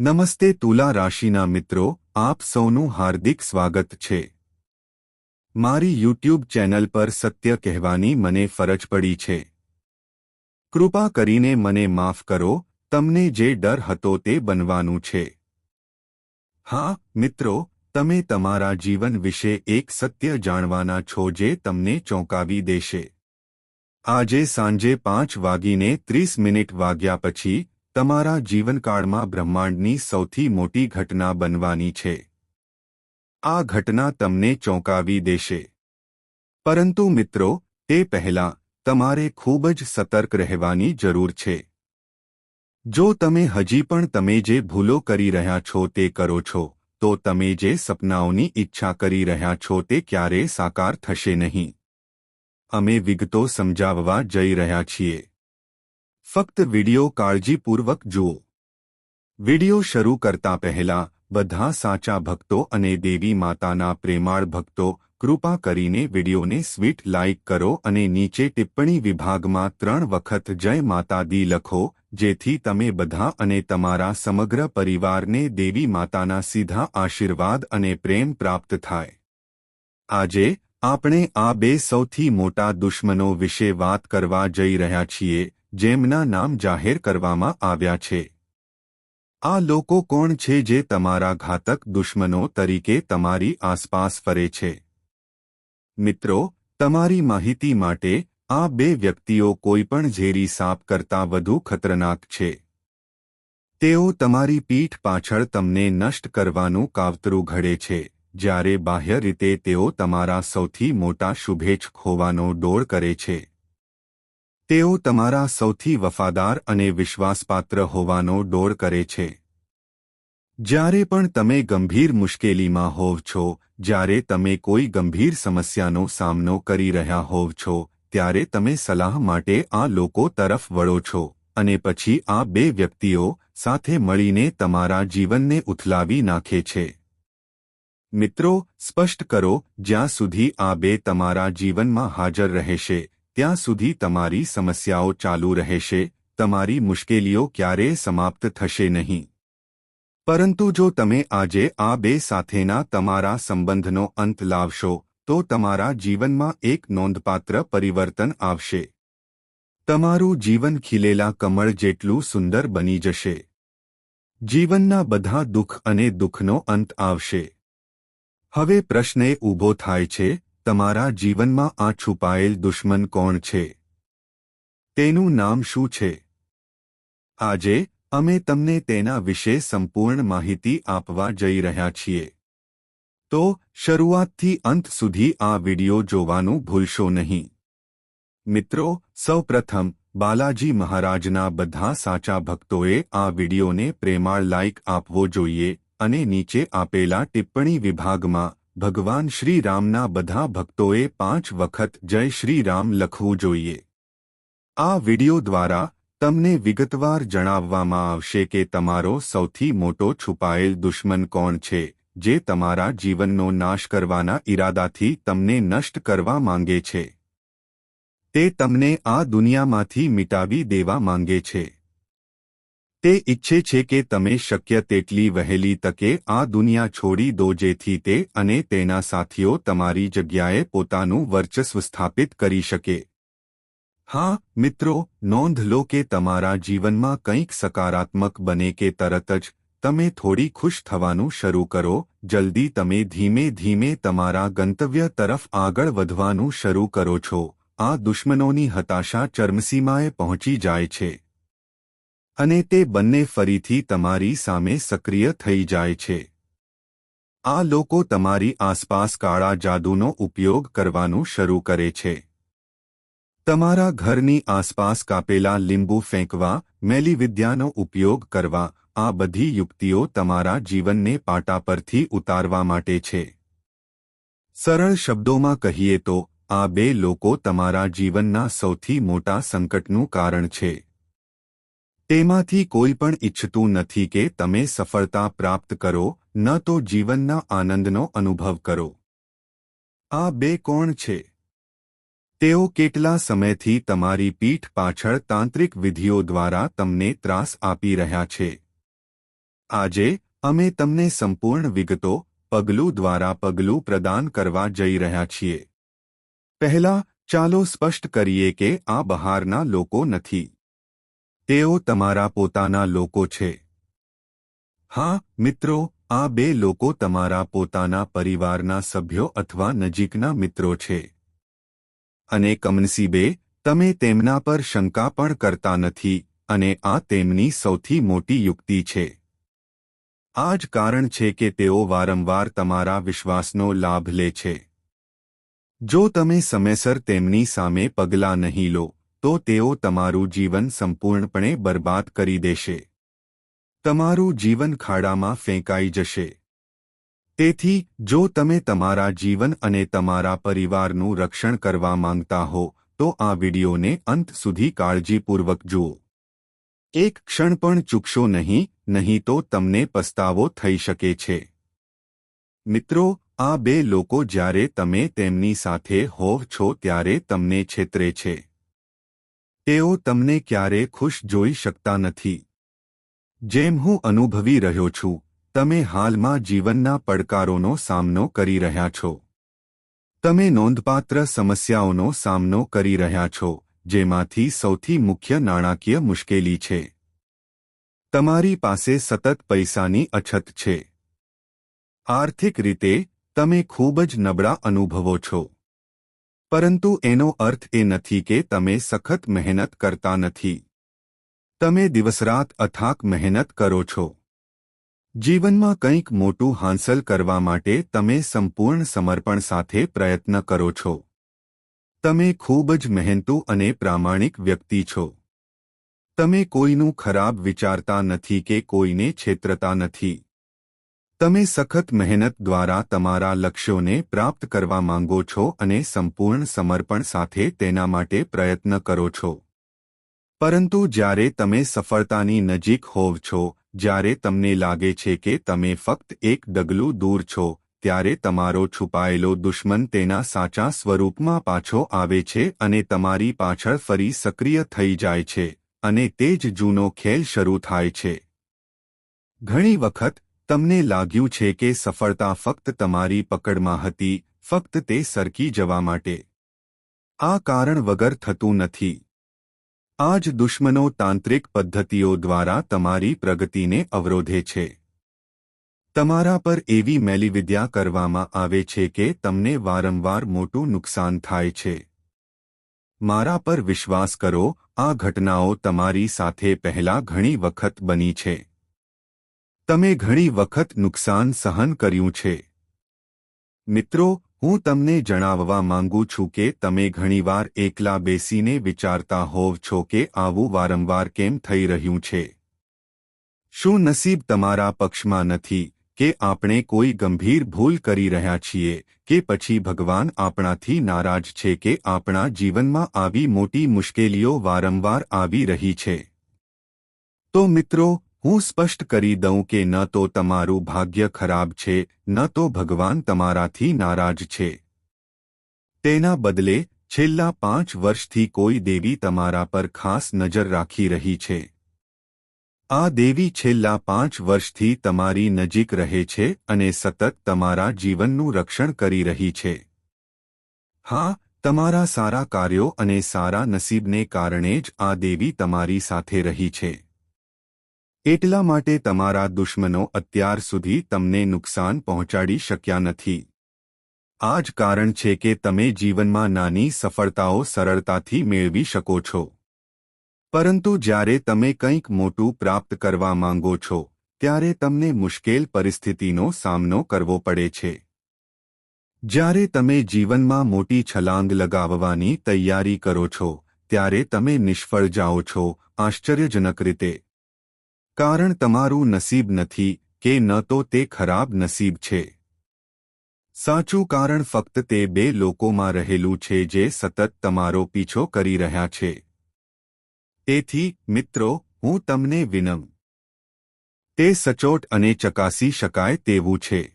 નમસ્તે તુલા રાશિના મિત્રો, આપ સૌનું હાર્દિક સ્વાગત છે. મારી યુટ્યુબ ચેનલ પર સત્ય કહેવાની મને ફરજ પડી છે. કૃપા કરીને મને માફ કરો, તમને જે ડર હતો તે બનવાનું છે. હા, મિત્રો, તમે તમારા જીવન વિશે એક સત્ય જાણવાના છો જે તમને ચોંકાવી દેશે. આજે સાંજે પાંચ વાગીને ત્રીસ મિનિટ વાગ્યા પછી તમારા જીવનકાળમાં બ્રહ્માંડની સૌથી મોટી ઘટના બનવાની છે. આ ઘટના તમને ચોંકાવી દેશે. પરંતુ મિત્રો, તે પહેલાં તમારે ખૂબ જ સતર્ક રહેવાની જરૂર છે. જો તમે હજી પણ તમે જે ભૂલો કરી રહ્યા છો તે કરો છો, તો તમે જે સપનાઓની ઈચ્છા કરી રહ્યા છો તે ક્યારેય સાકાર થશે નહીં. અમે વિગતો સમજાવવા જઈ રહ્યા છીએ. ફક્ત વિડિયો કાળજીપૂર્વક જુઓ. વિડિયો શરૂ કરતા પહેલા, બધા સાચા ભક્તો અને દેવી માતાના પ્રેમાળ ભક્તો, કૃપા કરીને વિડિયોને સ્વીટ લાઇક કરો અને નીચે ટિપ્પણી વિભાગમાં ત્રણ વખત જય માતા દી લખો, જેથી તમે બધા અને તમારા સમગ્ર પરિવારને દેવી માતાના સીધા આશીર્વાદ અને પ્રેમ પ્રાપ્ત થાય. આજે, આપણે આ બે સૌથી મોટા દુશ્મનો વિશે વાત કરવા જઈ રહ્યા છીએ જેમના નામ જાહેર કરવામાં આવ્યા છે. આ લોકો કોણ છે જે તમારા ઘાતક દુશ્મનો તરીકે તમારી આસપાસ ફરે છે? મિત્રો, તમારી માહિતી માટે આ બે વ્યક્તિઓ કોઈપણ ઝેરી સાપ કરતાં વધુ ખતરનાક છે. તેઓ તમારી પીઠ પાછળ તમને નષ્ટ કરવાનું કાવતરું ઘડે છે, જ્યારે બાહ્ય રીતે તેઓ તમારા સૌથી મોટા શુભેચ્છ હોવાનો ડોળ કરે છે. તેઓ તમારા સૌથી વફાદાર અને વિશ્વાસપાત્ર હોવાનો ડોળ કરે છે. જ્યારે પણ તમે ગંભીર મુશ્કેલીમાં હોવ છો, જ્યારે તમે કોઈ ગંભીર સમસ્યાનો સામનો કરી રહ્યા હોવ છો, ત્યારે તમે સલાહ માટે આ લોકો તરફ વળો છો અને પછી આ બે વ્યક્તિઓ સાથે મળીને તમારા જીવનને ઉથલાવી નાખે છે. મિત્રો, સ્પષ્ટ કરો, જ્યાં સુધી આ બે તમારા જીવનમાં હાજર રહેશે ત્યાં સુધી તમારી સમસ્યાઓ ચાલુ રહેશે, તમારી મુશ્કેલીઓ ક્યારેય સમાપ્ત થશે નહીં. પરંતુ જો તમે આજે આ બે સાથેના તમારા સંબંધનો અંત લાવશો, તો તમારા જીવનમાં એક નોંધપાત્ર પરિવર્તન આવશે. તમારું જીવન ખીલેલા કમળ જેટલું સુંદર બની જશે. જીવનના બધા દુઃખ અને દુઃખનો અંત આવશે. હવે પ્રશ્ન ઊભો થાય છે તમારા જીવનમાં આ છુપાયેલ દુશ્મન કોણ છે? તેનું નામ શું છે? આજે, અમે તમને તેના વિશે સંપૂર્ણ માહિતી આપવા જઈ રહ્યા છીએ. તો, શરૂઆતથી અંત સુધી આ વિડિયો જોવાનું ભૂલશો નહીં. મિત્રો, સૌપ્રથમ, બાલાજી મહારાજના બધા સાચા ભક્તોએ આ વિડિયોને પ્રેમાળ લાઇક આપવો જોઈએ અને નીચે આપેલા ટિપ્પણી વિભાગમાં ભગવાન શ્રીરામના બધા ભક્તોએ પાંચ વખત જય શ્રીરામ લખવું જોઈએ. આ વિડિયો દ્વારા તમને વિગતવાર જણાવવામાં આવશે કે તમારો સૌથી મોટો છુપાયેલ દુશ્મન કોણ છે, જે તમારા જીવનનો નાશ કરવાના ઈરાદાથી તમને નષ્ટ કરવા માંગે છે. તે તમને આ દુનિયામાંથી મિટાવી દેવા માંગે છે. તે ઈચ્છે છે કે તમે શક્ય તેટલી વહેલી તકે આ દુનિયા છોડી દો જેથી તે અને તેના સાથીઓ તમારી જગ્યાએ પોતાનું વર્ચસ્વ સ્થાપિત કરી શકે. હા, મિત્રો, નોંધ લો કે તમારા જીવનમાં કંઈક સકારાત્મક બને કે તરત જ તમે થોડી ખુશ થવાનું શરૂ કરો, જલ્દી તમે ધીમે ધીમે તમારા ગંતવ્ય તરફ આગળ વધવાનું શરૂ કરો છો. આ દુશ્મનોની હતાશા ચરમસીમાએ પહોંચી જાય છે. અને તે બંને ફરીથી તમારી સામે સક્રિય થઈ જાય છે. આ લોકો તમારી આસપાસ કાળા જાદુનો ઉપયોગ કરવાનું શરૂ કરે છે. તમારા ઘરની આસપાસ કાપેલા લીંબુ ફેંકવા, મેલીવિદ્યાનો ઉપયોગ કરવા, આ બધી યુક્તિઓ તમારા જીવનને પાટા પરથી ઉતારવા માટે છે. સરળ શબ્દોમાં કહીએ તો, આ બે લોકો તમારા જીવનના સૌથી મોટા સંકટનું કારણ છે. તેમાંથી કોઈ પણ ઈચ્છતું નથી કે તમે સફળતા પ્રાપ્ત કરો, ન તો જીવનના આનંદનો અનુભવ કરો. આ બે કોણ છે? તેઓ કેટલા સમયથી તમારી પીઠ પાછળ તાંત્રિક વિધિઓ દ્વારા તમને ત્રાસ આપી રહ્યા છે? આજે, અમે તમને સંપૂર્ણ વિગતો, પગલું દ્વારા પગલું પ્રદાન કરવા જઈ રહ્યા છીએ. પહેલા, ચાલો સ્પષ્ટ કરીએ કે આ બહારના લોકો નથી. તેઓ તમારા પોતાના લોકો છે. હા, મિત્રો, આ બે લોકો તમારા પોતાના પરિવારના સભ્યો અથવા નજીકના મિત્રો છે. અને કમનસીબે, તમે તેમના પર શંકા પણ કરતા નથી અને આ તેમની સૌથી મોટી યુક્તિ છે. આ જ કારણ છે કે તેઓ વારંવાર તમારા વિશ્વાસનો લાભ લે છે. જો તમે સમયસર તેમની સામે પગલાં નહીં લો તો તેઓ તમારું જીવન સંપૂર્ણપણે બરબાદ કરી દેશે. તમારું જીવન ખાડામાં ફેંકાઈ જશે. તેથી, જો તમે તમારા જીવન અને તમારા પરિવારનું રક્ષણ કરવા માંગતા હો, તો આ વિડિયોને અંત સુધી કાળજીપૂર્વક જુઓ. એક ક્ષણ પણ ચૂકશો નહીં નહીં તો તમને પસ્તાવો થઈ શકે છે. મિત્રો, આ બે લોકો જ્યારે તમે તેમની સાથે હોવ છો ત્યારે તમને છેતરે છે. તેઓ તમને ક્યારે ખુશ જોઈ શકતા નથી. જેમ હું અનુભવી રહ્યો છું, તમે હાલમાં જીવનના પડકારોનો સામનો કરી રહ્યા છો. તમે નોંધપાત્ર સમસ્યાઓનો સામનો કરી રહ્યા છો, જેમાંથી સૌથી મુખ્ય નાણાકીય મુશ્કેલી છે. તમારી પાસે સતત પૈસાની અછત છે. આર્થિક રીતે, તમે ખૂબ જ નબળા અનુભવો છો. પરંતુ એનો અર્થ એ નથી કે તમે સખત મહેનત કરતા નથી. તમે દિવસરાત અથાક મહેનત કરો છો. જીવનમાં કંઈક મોટું હાંસલ કરવા માટે તમે સંપૂર્ણ સમર્પણ સાથે પ્રયત્ન કરો છો. તમે ખૂબ જ મહેનતુ અને પ્રામાણિક વ્યક્તિ છો. તમે કોઈનું ખરાબ વિચારતા નથી કે કોઈને છેતરતા નથી. તમે સખત મહેનત દ્વારા તમારા લક્ષ્યોને પ્રાપ્ત કરવા માંગો છો અને સંપૂર્ણ સમર્પણ સાથે તેના માટે પ્રયત્ન કરો છો. પરંતુ જ્યારે તમે સફળતાની નજીક હોવ છો, જ્યારે તમને લાગે છે કે તમે ફક્ત એક ડગલું દૂર છો, ત્યારે તમારો છુપાયેલો દુશ્મન તેના સાચા સ્વરૂપમાં પાછો આવે છે અને તમારી પાછળ ફરી સક્રિય થઈ જાય છે, અને તે જ જૂનો ખેલ શરૂ થાય છે. ઘણી વખત તમને લાગ્યું છે કે સફળતા ફક્ત તમારી પકડમાં હતી, ફક્ત તે સરકી જવા માટે. આ કારણ વગર થતું નથી. આ જ દુશ્મનો તાંત્રિક પદ્ધતિઓ દ્વારા તમારી પ્રગતિને અવરોધે છે. તમારા પર એવી મેલીવિદ્યા કરવામાં આવે છે કે તમને વારંવાર મોટું નુકસાન થાય છે. મારા પર વિશ્વાસ કરો, આ ઘટનાઓ તમારી સાથે પહેલા ઘણી વખત બની છે. તમે ઘણી વખત નુકસાન સહન કર્યું છે. મિત્રો, હું તમને જણાવવા માંગુ છું કે તમે ઘણીવાર એકલા બેસીને વિચારતા હોવ છો કે આવું વારંવાર કેમ થઈ રહ્યું છે. શું નસીબ તમારા પક્ષમાં નથી કે આપણે કોઈ ગંભીર ભૂલ કરી રહ્યા છીએ કે પછી ભગવાન આપણાથી નારાજ છે કે આપણા જીવનમાં આવી મોટી મુશ્કેલીઓ વારંવાર આવી રહી છે? તો મિત્રો હું સ્પષ્ટ કરી દઉં કે ન તો તમારું ભાગ્ય ખરાબ છે, ન તો ભગવાન તમારાથી નારાજ છે. તેના બદલે, છેલ્લા પાંચ વર્ષથી કોઈ દેવી તમારા પર ખાસ નજર રાખી રહી છે. આ દેવી છેલ્લા પાંચ વર્ષથી તમારી નજીક રહે છે અને સતત તમારા જીવનનું રક્ષણ કરી રહી છે. હા, તમારા સારા કાર્યો અને સારા નસીબને કારણે જ આ દેવી તમારી સાથે રહી છે. એટલા માટે તમારા દુશ્મનો અત્યાર સુધી તમને નુકસાન પહોંચાડી શક્યા નથી. આ જ કારણ છે કે તમે જીવનમાં નાની સફળતાઓ સરળતાથી મેળવી શકો છો. પરંતુ જ્યારે તમે કંઈક મોટું પ્રાપ્ત કરવા માંગો છો, ત્યારે તમને મુશ્કેલ પરિસ્થિતિનો સામનો કરવો પડે છે. જ્યારે તમે જીવનમાં મોટી છલાંગ લગાવવાની તૈયારી કરો છો, ત્યારે તમે નિષ્ફળ જાઓ છો, આશ્ચર્યજનક રીતે. કારણ તમારું નસીબ નથી કે ન તો તે ખરાબ નસીબ છે. સાચું કારણ ફક્ત તે બે લોકોમાં રહેલું છે જે સતત તમારો પીછો કરી રહ્યા છે. તેથી, મિત્રો, હું તમને વિનમ. તે સચોટ અને ચકાસી શકાય તેવું છે.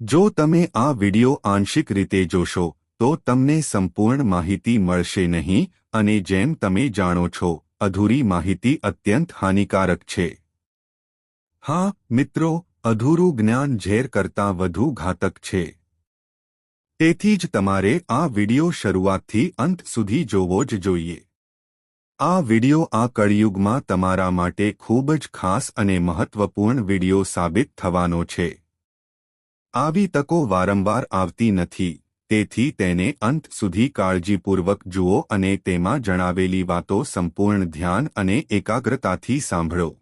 જો તમે આ વિડિયો આંશિક રીતે જોશો, તો તમને સંપૂર્ણ માહિતી મળશે નહીં, અને જેમ તમે જાણો છો અધૂરી માહિતી અત્યંત હાનિકારક છે. હા, મિત્રો, અધૂરું જ્ઞાન ઝેર કરતાં વધુ ઘાતક છે. તેથી જ તમારે આ વિડિયો શરૂઆતથી અંત સુધી જોવો જ જોઈએ. આ વિડિયો આ કળિયુગમાં તમારા માટે ખૂબ જ ખાસ અને મહત્વપૂર્ણ વિડિયો સાબિત થવાનો છે. આવી તકો વારંવાર આવતી નથી. તેથી તેને અંત સુધી કાળજીપૂર્વક જુઓ અને તેમાં જણાવેલી વાતો સંપૂર્ણ ધ્યાન અને એકાગ્રતાથી સાંભળો.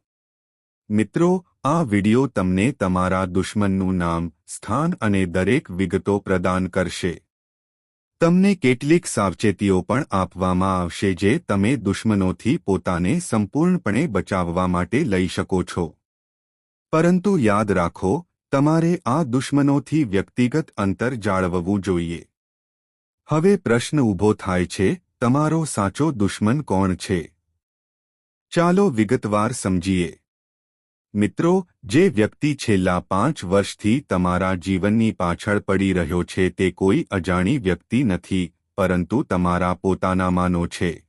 મિત્રો, આ વિડિયો તમને તમારા દુશ્મનનું નામ, સ્થાન અને દરેક વિગતો પ્રદાન કરશે. તમને કેટલીક સાવચેતીઓ પણ આપવામાં આવશે જે તમે દુશ્મનોથી પોતાને સંપૂર્ણપણે બચાવવા માટે લઈ શકો છો. પરંતુ યાદ રાખો તમારે આ દુશ્મનોથી વ્યક્તિગત અંતર જાળવવું જોઈએ. હવે પ્રશ્ન ઊભો થાય છે, તમારો સાચો દુશ્મન કોણ છે? ચાલો વિગતવાર સમજીએ. મિત્રો, જે વ્યક્તિ છેલ્લા પાંચ વર્ષથી તમારા જીવનની પાછળ પડી રહ્યો છે તે કોઈ અજાણી વ્યક્તિ નથી, પરંતુ તમારા પોતાનામાંનો છે.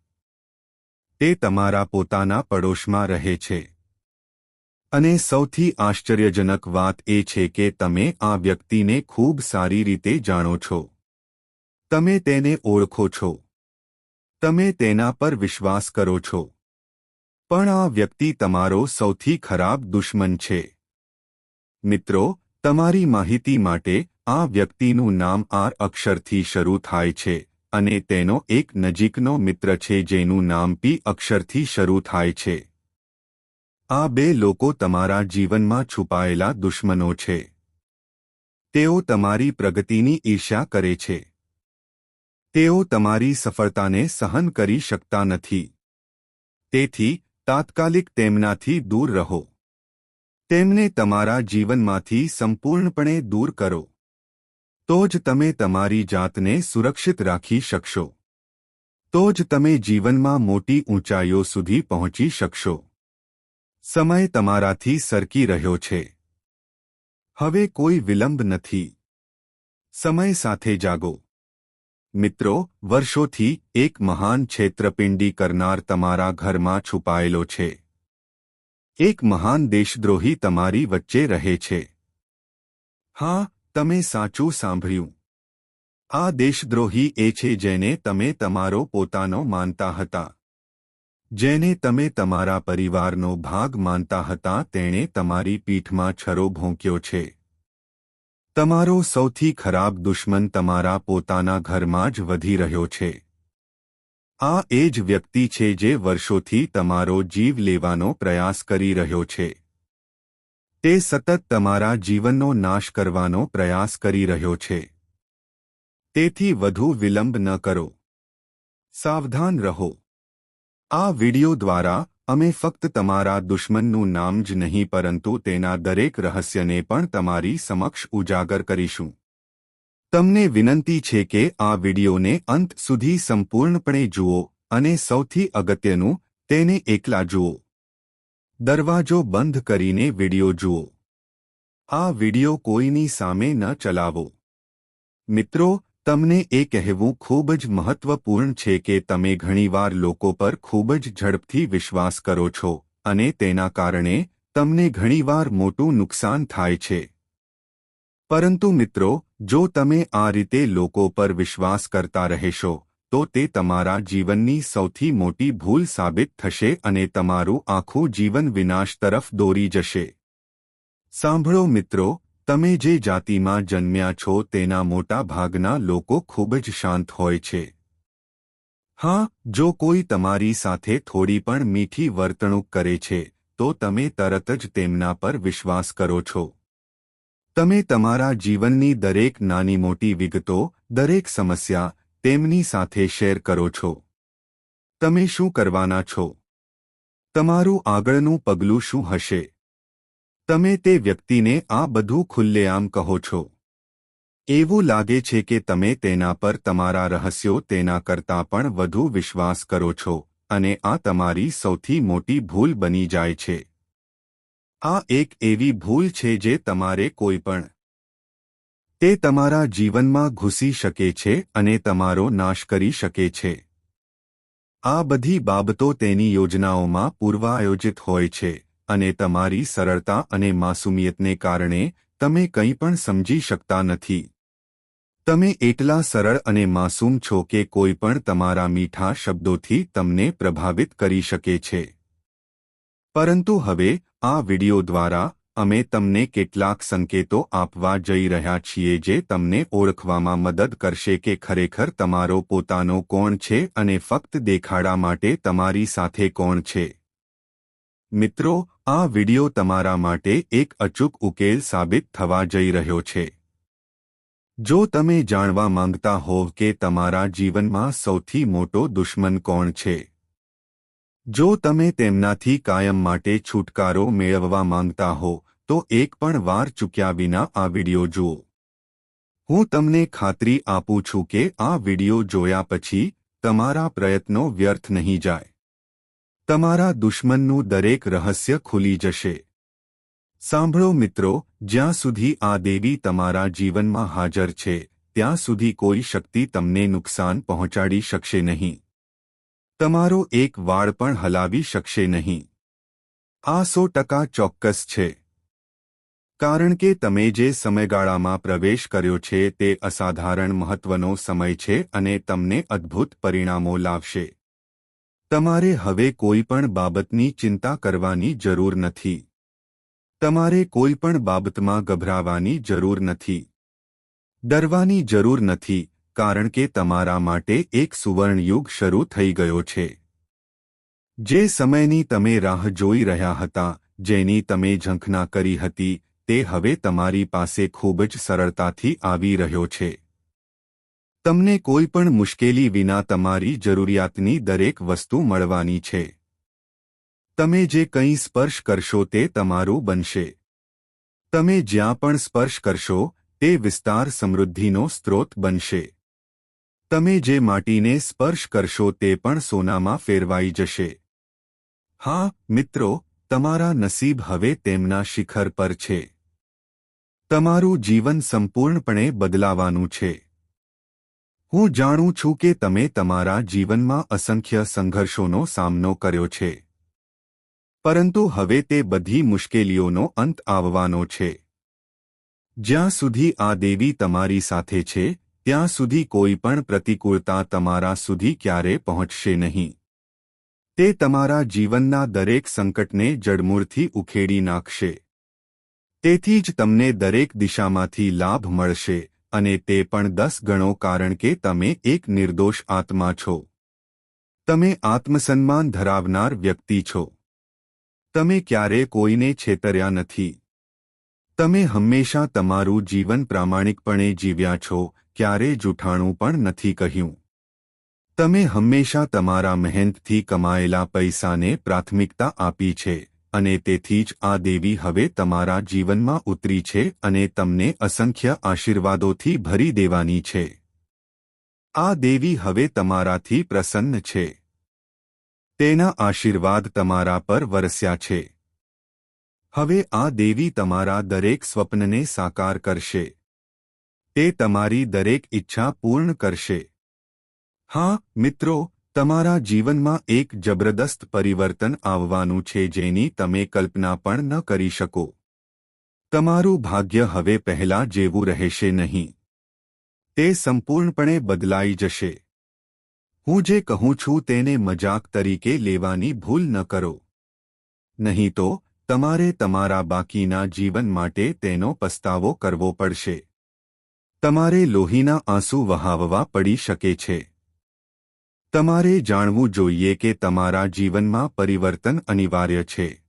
તે તમારા પોતાના પડોશમાં રહે છે. અને સૌથી આશ્ચર્યજનક વાત એ છે કે તમે આ વ્યક્તિને ખૂબ સારી રીતે જાણો છો. તમે તેને ઓળખો છો. તમે તેના પર વિશ્વાસ કરો છો. પણ આ વ્યક્તિ તમારો સૌથી ખરાબ દુશ્મન છે. મિત્રો, તમારી માહિતી માટે આ વ્યક્તિનું નામ આર અક્ષરથી શરૂ થાય છે, અને તેનો એક નજીકનો મિત્ર છે જેનું નામ પી અક્ષરથી શરૂ થાય છે. આ બે લોકો તમારા જીવનમાં છુપાયેલા દુશ્મનો છે. તેઓ તમારી પ્રગતિની ઈર્ષ્યા કરે છે. તેઓ તમારી સફળતાને સહન કરી શકતા નથી. તેથી, તાત્કાલિક તેમનાથી દૂર રહો. તેમને તમારા જીવનમાંથી સંપૂર્ણપણે દૂર કરો. તો જ તમે તમારી જાતને સુરક્ષિત રાખી શકશો. તો જ તમે જીવનમાં મોટી ઊંચાઈઓ સુધી પહોંચી શકશો. સમય તમારાથી સરકી રહ્યો છે. હવે કોઈ વિલંબ નથી. સમય સાથે જાગો. મિત્રો, વર્ષોથી એક મહાન છેત્રપિંડી કરનાર તમારા ઘરમાં છુપાયેલો છે. એક મહાન દેશદ્રોહી તમારી વચ્ચે રહે છે. હા, તમે સાચું સાંભળ્યું. આ દેશદ્રોહી એ છે જેને તમે તમારો પોતાનો માનતા હતા. જેને તમે તમારા પરિવારનો ભાગ માનતા હતા તેણે તમારી પીઠમાં છરો ભોંક્યો છે. તમારો સૌથી ખરાબ દુશ્મન તમારા પોતાના ઘરમાં જ વધી રહ્યો છે. આ એ જ વ્યક્તિ છે જે વર્ષોથી તમારો જીવ લેવાનો પ્રયાસ કરી રહ્યો છે. તે સતત તમારા જીવનનો નાશ કરવાનો પ્રયાસ કરી રહ્યો છે. તેથી વધુ વિલંબ ન કરો. સાવધાન રહો. આ વિડિયો દ્વારા અમે ફક્ત તમારા દુશ્મનનું નામ જ નહીં પરંતુ તેના દરેક રહસ્યને પણ તમારી સમક્ષ ઉજાગર કરીશું. તમને વિનંતી છે કે આ વિડિયોને અંત સુધી સંપૂર્ણપણે જુઓ અને સૌથી અગત્યનું, તેને એકલા જુઓ. દરવાજો બંધ કરીને વિડિયો જુઓ. આ વિડિયો કોઈની સામે ન ચલાવો. મિત્રો તમને એ કહેવું ખૂબ જ મહત્વપૂર્ણ છે કે તમે ઘણીવાર લોકો પર ખૂબ જ ઝડપથી વિશ્વાસ કરો છો, અને તેના કારણે તમને ઘણીવાર મોટું નુકસાન થાય છે. પરંતુ મિત્રો, જો તમે આ રીતે લોકો પર વિશ્વાસ કરતા રહેશો, તો તે તમારા જીવનની સૌથી મોટી ભૂલ સાબિત થશે અને તમારું આખું જીવન વિનાશ તરફ દોરી જશે. સાંભળો મિત્રો તમે જે જાતિમાં જન્મ્યા છો તેના મોટા ભાગના લોકો ખૂબ જ શાંત હોય છે. હા, જો કોઈ તમારી સાથે થોડી પણ મીઠી વર્તણૂક કરે છે, તો તમે તરત જ તેમના પર વિશ્વાસ કરો છો. તમે તમારા જીવનની દરેક નાની મોટી વિગતો, દરેક સમસ્યા તેમની સાથે શેર કરો છો. તમે શું કરવાના છો? તમારું આગળનું પગલું શું હશે? તમે તે વ્યક્તિને આ બધું ખુલ્લેઆમ કહો છો. એવું લાગે છે કે તમે તેના પર તમારા રહસ્યો તેના કરતાં પણ વધુ વિશ્વાસ કરો છો, અને આ તમારી સૌથી મોટી ભૂલ બની જાય છે. આ એક એવી ભૂલ છે જે તમારે કોઈ પણ તે તમારા જીવનમાં ઘૂસી શકે છે અને તમારો નાશ કરી શકે છે. આ બધી બાબતો તેની યોજનાઓમાં પૂર્વાયોજિત હોય છે. અને તમારી સરળતા અને માસુમિયતને કારણે તમે કંઈ પણ સમજી શકતા નથી. તમે એટલા સરળ અને માસૂમ છો કે કોઈ પણ તમારા મીઠા શબ્દોથી તમને પ્રભાવિત કરી શકે છે. પરંતુ હવે, આ વિડિયો દ્વારા, અમે તમને કેટલાક સંકેતો આપવા જઈ રહ્યા છીએ જે તમને ઓળખવામાં મદદ કરશે કે ખરેખર તમારો પોતાનો કોણ છે અને ફક્ત દેખાડા માટે તમારી સાથે કોણ છે. મિત્રો આ વિડિયો તમારા માટે એક અચૂક ઉકેલ સાબિત થવા જઈ રહ્યો છે. જો તમે જાણવા માંગતા હોવ કે તમારા જીવનમાં સૌથી મોટો દુશ્મન કોણ છે? જો તમે તેમનાથી કાયમ માટે છુટકારો મેળવવા માંગતા હો, તો એક પણ વાર ચૂક્યા વિના આ વિડિયો જુઓ. હું તમને ખાતરી આપું છું કે આ વિડિયો જોયા પછી તમારા પ્રયત્નો વ્યર્થ નહીં જાય. તમારા દુશ્મનનું દરેક રહસ્ય ખુલી જશે. સાંભળો મિત્રો, જ્યાં સુધી આ દેવી તમારા જીવનમાં હાજર છે, ત્યાં સુધી કોઈ શક્તિ તમને નુકસાન પહોંચાડી શકશે નહીં. તમારો એક વાળ પણ હલાવી શકશે નહીં. આ સો ટકા ચોક્કસ છે. કારણ કે તમે જે સમયગાળામાં પ્રવેશ કર્યો છે તે અસાધારણ મહત્વનો સમય છે અને તમને અદ્ભુત પરિણામો લાવશે. તમારે હવે કોઈ પણ બાબતની ચિંતા કરવાની જરૂર નથી. તમારે કોઈ પણ બાબતમાં ગભરાવાની જરૂર નથી. ડરવાની જરૂર નથી, કારણ કે તમારા માટે એક સુવર્ણયુગ શરૂ થઈ ગયો છે. જે સમયની તમે રાહ જોઈ રહ્યા હતા, જેની તમે ઝંખના કરી હતી, તે હવે તમારી પાસે ખૂબ જ સરળતાથી આવી રહ્યો છે. તમને કોઈ પણ મુશ્કેલી વિના તમારી જરૂરિયાતની દરેક વસ્તુ મળવાની છે. તમે જે કંઈ સ્પર્શ કરશો તે તમારું બનશે. તમે જ્યાં પણ સ્પર્શ કરશો, તે વિસ્તાર સમૃદ્ધિનો સ્ત્રોત બનશે. તમે જે માટીને સ્પર્શ કરશો તે પણ સોનામાં ફેરવાઈ જશે. હા, મિત્રો, તમારા નસીબ હવે તેમના શિખર પર છે. તમારું જીવન સંપૂર્ણપણે બદલાવાનું છે. હું જાણું છું કે તમે તમારા જીવનમાં અસંખ્ય સંઘર્ષોનો સામનો કર્યો છે. પરંતુ હવે તે બધી મુશ્કેલીઓનો અંત આવવાનો છે. જ્યાં સુધી આ દેવી તમારી સાથે છે, ત્યાં સુધી કોઈ પણ પ્રતિકૂળતા તમારા સુધી ક્યારે પહોંચશે નહીં. તે તમારા જીવનના દરેક સંકટને જડમૂળથી ઉખેડી નાખશે. તેથી જ તમને દરેક દિશામાંથી લાભ મળશે. અને તે પણ દસ ગણો કારણ કે તમે એક નિર્દોષ આત્મા છો. તમે આત્મસન્માન ધરાવનાર વ્યક્તિ છો. તમે ક્યારે કોઈને છેતર્યા નથી. તમે હંમેશા તમારું જીવન પ્રામાણિકપણે જીવ્યા છો, ક્યારે જૂઠાણું પણ નથી કહ્યું. તમે હંમેશા તમારા મહેનતથી કમાયેલા પૈસાને પ્રાથમિકતા આપી છે. અને તેથી જ આ દેવી હવે તમારા જીવનમાં ઉતરી છે અને તમને અસંખ્ય આશીર્વાદોથી ભરી દેવાની છે. આ દેવી હવે તમારાથી પ્રસન્ન છે. તેના આશીર્વાદ તમારા પર વરસ્યા છે. હવે આ દેવી તમારા દરેક સ્વપ્નને સાકાર કરશે. તે તમારી દરેક ઈચ્છા પૂર્ણ કરશે. હા, મિત્રો તમારા જીવનમાં એક જબરદસ્ત પરિવર્તન આવવાનું છે જેની તમે કલ્પના પણ ન કરી શકો. તમારું ભાગ્ય હવે પહેલા જેવું રહેશે નહીં. તે સંપૂર્ણપણે બદલાઈ જશે. હું જે કહું છું તેને મજાક તરીકે લેવાની ભૂલ ન કરો. નહીં તો, તમારે તમારા બાકીના જીવન માટે તેનો પસ્તાવો કરવો પડશે. તમારે લોહીના આંસુ વહાવવા પડી શકે છે. તમારે જાણવું જોઈએ કે તમારા જીવનમાં પરિવર્તન અનિવાર્ય છે.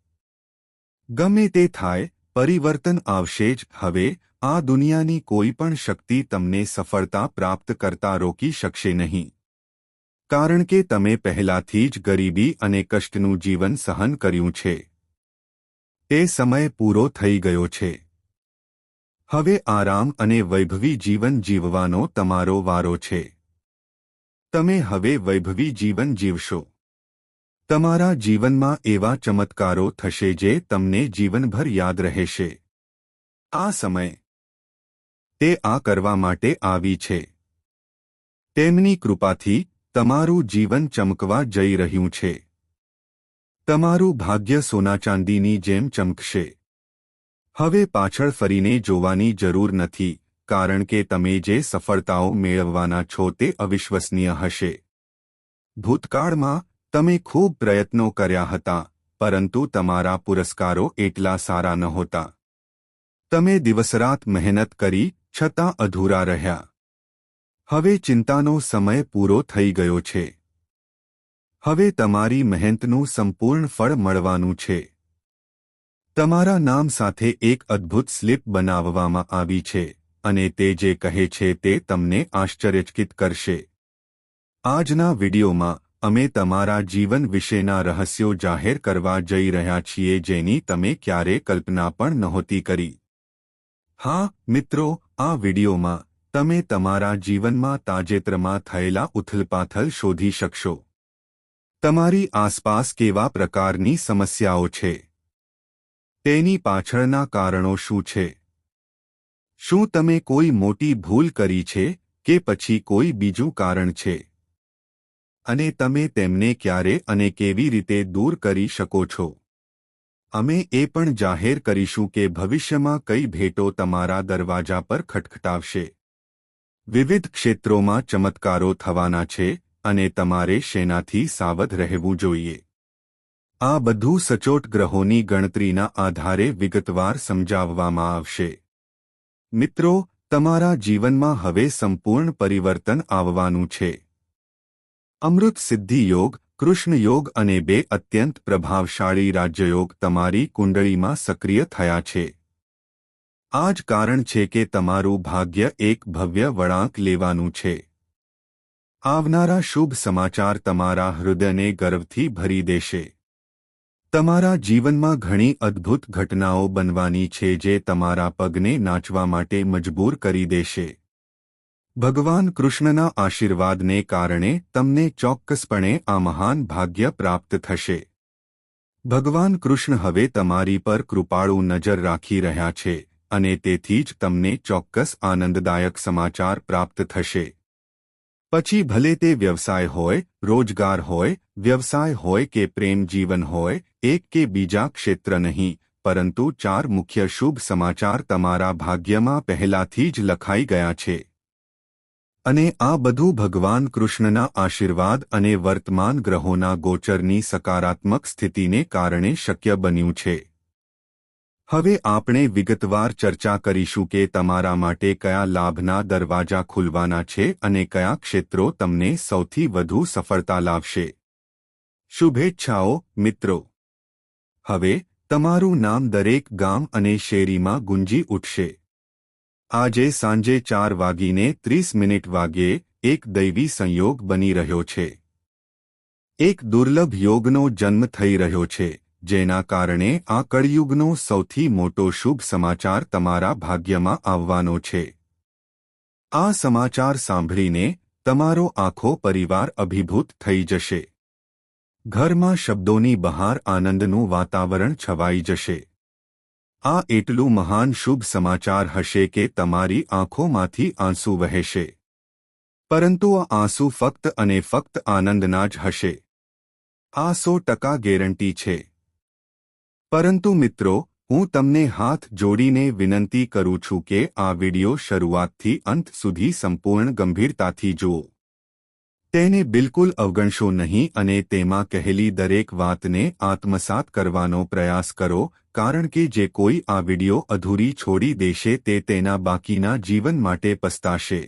ગમે તે થાય, પરિવર્તન આવશે જ. હવે, આ દુનિયાની કોઈ પણ શક્તિ તમને સફળતા પ્રાપ્ત કરતા રોકી શકશે નહીં. કારણ કે તમે પહેલાથી જ ગરીબી અને કષ્ટનું જીવન સહન કર્યું છે. તે સમય પૂરો થઈ ગયો છે. હવે આરામ અને વૈભવી જીવન જીવવાનો તમારો વારો છે. તમે હવે વૈભવી જીવન જીવશો. તમારા જીવનમાં એવા ચમત્કારો થશે જે તમને જીવનભર યાદ રહેશે. આ સમય. તે આ કરવા માટે આવી છે. તેમની કૃપાથી તમારું જીવન ચમકવા જઈ રહ્યું છે. તમારું ભાગ્ય સોના ચાંદીની જેમ ચમકશે. હવે પાછળ ફરીને જોવાની જરૂર નથી. કારણ કે તમે જે સફળતાઓ મેળવવાના છો તે અવિશ્વસનીય હશે. ભૂતકાળમાં, તમે ખૂબ પ્રયત્નો કર્યા હતા, પરંતુ તમારા પુરસ્કારો એટલા સારા નહોતા. તમે દિવસરાત મહેનત કરી, છતાં અધૂરા રહ્યા. હવે ચિંતાનો સમય પૂરો થઈ ગયો છે. હવે તમારી મહેનતનું સંપૂર્ણ ફળ મળવાનું છે. તમારા નામ સાથે એક અદ્ભુત સ્લિપ બનાવવામાં આવી છે. અને તે જે કહે છે તે તમને આશ્ચર્યચકિત કરશે. આજના વિડિયોમાં, અમે તમારા જીવન વિશેના રહસ્યો જાહેર કરવા જઈ રહ્યા છીએ જેની તમે ક્યારે કલ્પના પણ નહોતી કરી. હા, મિત્રો, આ વિડીયોમાં, તમે તમારા જીવનમાં તાજેતરમાં થયેલા ઉથલપાથલ શોધી શકશો. તમારી આસપાસ કેવા પ્રકારની સમસ્યાઓ છે? તેની પાછળના કારણો શું છે? શું તમે કોઈ મોટી ભૂલ કરી છે કે પછી કોઈ બીજું કારણ છે? અને તમે તેમને ક્યારે અને કેવી રીતે દૂર કરી શકો છો? અમે એ પણ જાહેર કરીશું કે ભવિષ્યમાં કઈ ભેટો તમારા દરવાજા પર ખટખટાવશે. વિવિધ ક્ષેત્રોમાં ચમત્કારો થવાના છે અને તમારે શેનાથી સાવધ રહેવું જોઈએ. આ બધું સચોટ ગ્રહોની ગણતરીના આધારે વિગતવાર સમજાવવામાં આવશે. મિત્રો, તમારા જીવનમાં હવે સંપૂર્ણ પરિવર્તન આવવાનું છે. અમૃત સિદ્ધિ યોગ, કૃષ્ણ યોગ અને બે અત્યંત પ્રભાવશાળી રાજ્યયોગ તમારી કુંડળીમાં સક્રિય થયા છે. આ જ કારણ છે કે તમારું ભાગ્ય એક ભવ્ય વળાંક લેવાનું છે. આવનારા શુભ સમાચાર તમારા હૃદયને ગર્વથી ભરી દેશે. તમારા જીવનમાં ઘણી અદ્ભુત ઘટનાઓ બનવાની છે જે તમારા પગને નાચવા માટે મજબૂર કરી દેશે. ભગવાન કૃષ્ણના આશીર્વાદને કારણે તમને ચોક્કસપણે આ મહાન ભાગ્ય પ્રાપ્ત થશે. ભગવાન કૃષ્ણ હવે તમારી પર કૃપાળુ નજર રાખી રહ્યા છે અને તેથી જ તમને ચોક્કસ આનંદદાયક સમાચાર પ્રાપ્ત થશે. પછી ભલે તે વ્યવસાય હોય, રોજગાર હોય, વ્યવસાય હોય કે પ્રેમ જીવન હોય, એક કે બીજા ક્ષેત્ર નહીં, પરંતુ ચાર મુખ્ય શુભ સમાચાર તમારા ભાગ્યમાં પહેલાથી જ લખાઈ ગયા છે. અને આ બધું ભગવાન કૃષ્ણના આશીર્વાદ અને વર્તમાન ગ્રહોના ગોચરની સકારાત્મક સ્થિતિને કારણે શક્ય બન્યું છે. હવે આપણે વિગતવાર ચર્ચા કરીશું કે તમારા માટે કયા લાભના દરવાજા ખુલવાના છે અને કયા ક્ષેત્રો તમને સૌથી વધુ સફળતા લાવશે. શુભેચ્છાઓ, મિત્રો. હવે, તમારું નામ દરેક ગામ અને શેરીમાં ગુંજી ઉઠશે. આજે સાંજે ચાર વાગીને ત્રીસ મિનિટ વાગ્યે એક દૈવી સંયોગ બની રહ્યો છે. એક દુર્લભ યોગનો જન્મ થઈ રહ્યો છે. જેના કારણે આ કળયુગનો સૌથી મોટો શુભ સમાચાર તમારા ભાગ્યમાં આવવાનો છે. આ સમાચાર સાંભળીને તમારો આખો પરિવાર અભિભૂત થઈ જશે. ઘરમાં શબ્દોની બહાર આનંદનું વાતાવરણ છવાઈ જશે. આ એટલું મહાન શુભ સમાચાર હશે કે તમારી આંખોમાંથી આંસુ વહેશે. પરંતુ આ આંસુ ફક્ત અને ફક્ત આનંદના જ હશે. આ સો ટકા ગેરંટી છે. પરંતુ મિત્રો, હું તમને હાથ જોડીને વિનંતી કરું છું કે આ વિડિયો શરૂઆતથી અંત સુધી સંપૂર્ણ ગંભીરતાથી જુઓ. તેને બિલકુલ અવગણશો નહીં અને તેમાં કહેલી દરેક વાતને આત્મસાત કરવાનો પ્રયાસ કરો, કારણ કે જે કોઈ આ વિડિયો અધૂરી છોડી દેશે તે તેના બાકીના જીવન માટે પસ્તાશે.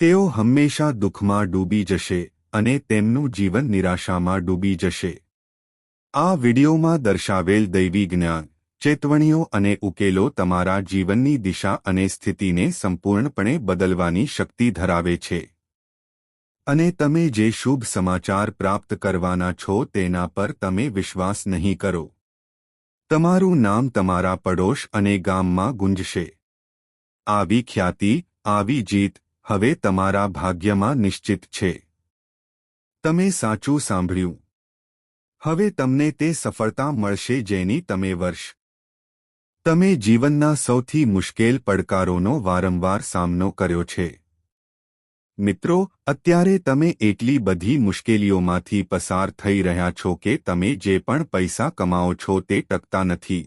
તેઓ હંમેશા દુઃખમાં ડૂબી જશે અને તેમનું જીવન નિરાશામાં ડૂબી જશે. આ વિડિયોમાં દર્શાવેલ દૈવી જ્ઞાન, ચેતવણીઓ અને ઉકેલો તમારા જીવનની દિશા અને સ્થિતિને સંપૂર્ણપણે બદલવાની શક્તિ ધરાવે છે. અને તમે જે શુભ સમાચાર પ્રાપ્ત કરવાના છો તેના પર તમે વિશ્વાસ નહીં કરો. તમારું નામ તમારા પડોશ અને ગામમાં ગુંજશે. આવી ખ્યાતિ, આવી જીત, હવે તમારા ભાગ્યમાં નિશ્ચિત છે. તમે સાચું સાંભળ્યું. હવે તમને તે સફળતા મળશે જેની તમે વર્ષ, તમે જીવનના સૌથી મુશ્કેલ પડકારોનો વારંવાર સામનો કર્યો છે. મિત્રો, અત્યારે તમે એટલી બધી મુશ્કેલીઓમાંથી પસાર થઈ રહ્યા છો કે તમે જે પણ પૈસા કમાઓ છો તે ટકતા નથી.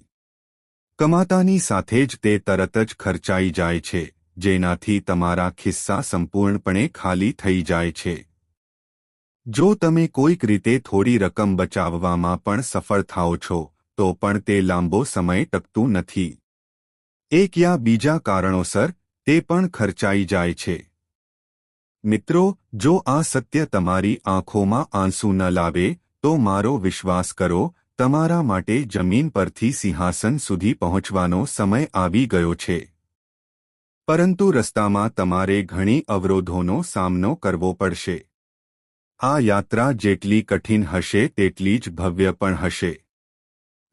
કમાતાની સાથે જ તે તરત જ ખર્ચાઈ જાય છે, જેનાથી તમારા ખિસ્સા સંપૂર્ણપણે ખાલી થઈ જાય છે. જો તમે કોઈક રીતે થોડી રકમ બચાવવામાં પણ સફળ થાઓ છો, તો પણ તે લાંબો સમય ટકતું નથી. એક યા બીજા કારણોસર, તે પણ ખર્ચાઈ જાય છે. મિત્રો, જો આ સત્ય તમારી આંખોમાં આંસુ ન લાવે, તો મારો વિશ્વાસ કરો, તમારા માટે જમીન પરથી સિંહાસન સુધી પહોંચવાનો સમય આવી ગયો છે. પરંતુ રસ્તામાં તમારે ઘણી અવરોધોનો સામનો કરવો પડશે. આ યાત્રા જેટલી કઠિન હશે તેટલી જ ભવ્ય પણ હશે.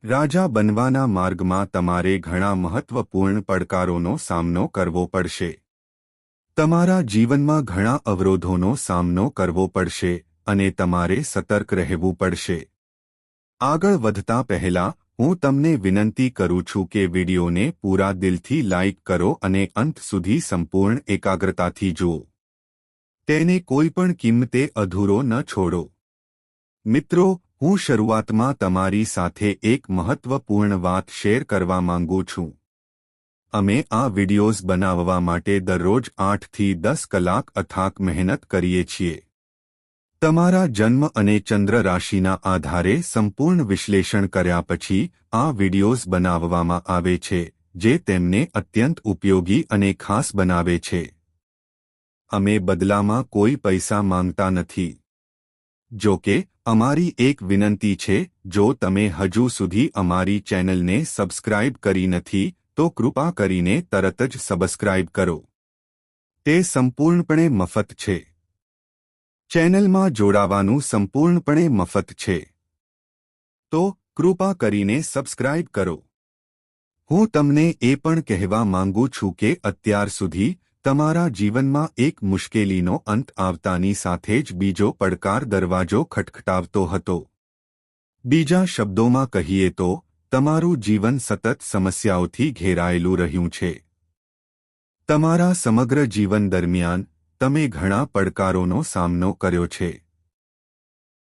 રાજા બનવાના માર્ગમાં તમારે ઘણા મહત્વપૂર્ણ પડકારોનો સામનો કરવો પડશે. તમારા જીવનમાં ઘણા અવરોધોનો સામનો કરવો પડશે અને તમારે સતર્ક રહેવું પડશે. આગળ વધતા પહેલા, હું તમને વિનંતી કરું છું કે વિડીયોને પૂરા દિલથી લાઇક કરો અને અંત સુધી સંપૂર્ણ એકાગ્રતાથી જુઓ. તેને કોઈ પણ કિંમતે અધૂરો ન છોડો. મિત્રો, હું શરૂઆતમાં તમારી સાથે એક મહત્વપૂર્ણ વાત શેર કરવા માંગુ છું. અમે આ વિડિયોઝ બનાવવા માટે દરરોજ આઠથી દસ કલાક અથાક મહેનત કરીએ છીએ. તમારા જન્મ અને ચંદ્ર રાશિના આધારે સંપૂર્ણ વિશ્લેષણ કર્યા પછી આ વિડિયોઝ બનાવવામાં આવે છે, જે તેમને અત્યંત ઉપયોગી અને ખાસ બનાવે છે. અમે બદલામાં કોઈ પૈસા માંગતા નથી. જો કે અમારી એક વિનંતી છે, જો તમે હજુ સુધી અમારી ચેનલને સબસ્ક્રાઇબ કરી નથી, તો કૃપા કરીને તરત જ સબસ્ક્રાઇબ કરો. તે સંપૂર્ણપણે મફત છે. ચેનલમાં જોડાવાનું સંપૂર્ણપણે મફત છે. તો, કૃપા કરીને સબસ્ક્રાઇબ કરો. હું તમને એ પણ કહેવા માંગુ છું કે અત્યાર સુધી તમારા જીવનમાં એક મુશ્કેલીનો અંત આવતાની સાથે જ બીજો પડકાર દરવાજો ખટખટાવતો હતો. બીજા શબ્દોમાં કહીએ તો, તમારું જીવન સતત સમસ્યાઓથી ઘેરાયેલું રહ્યું છે. તમારા સમગ્ર જીવન દરમિયાન, તમે ઘણા પડકારોનો સામનો કર્યો છે.